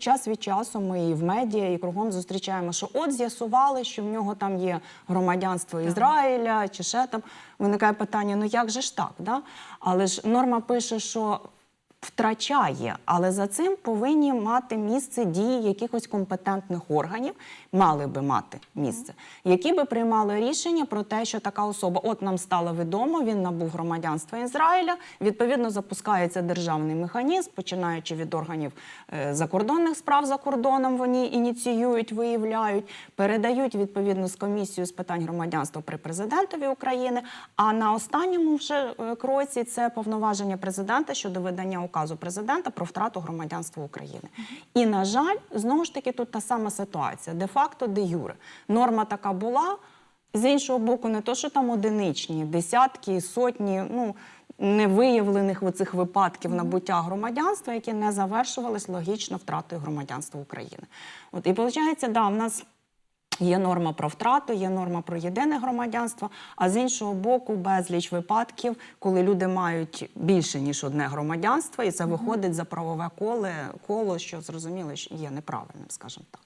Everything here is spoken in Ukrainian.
Час від часу ми і в медіа, і кругом зустрічаємо, що от з'ясували, що в нього там є громадянство Ізраїля чи ще там. Виникає питання: ну як же ж так? Да? Але ж норма пише, що втрачає, але за цим повинні мати місце дії якихось компетентних органів, мали би мати місце, які би приймали рішення про те, що така особа, от нам стало відомо, він набув громадянства Ізраїля. Відповідно, запускається державний механізм, починаючи від органів е, закордонних справ за кордоном. Вони ініціюють, виявляють, передають відповідно з комісією з питань громадянства при президентові України. А на останньому вже е, кроці це повноваження президента щодо видання указу президента про втрату громадянства України. І на жаль, знову ж таки, тут та сама ситуація, де-факто, де юре. Норма така була. З іншого боку, не то, що там одиничні, десятки, сотні, ну невиявлених оцих випадків набуття громадянства, які не завершувались логічно втратою громадянства України. От і виходить, да, в нас. Є норма про втрату, є норма про єдине громадянство, а з іншого боку, безліч випадків, коли люди мають більше ніж одне громадянство, і це виходить за правове коло, коло, що зрозуміло, є неправильним, скажімо так.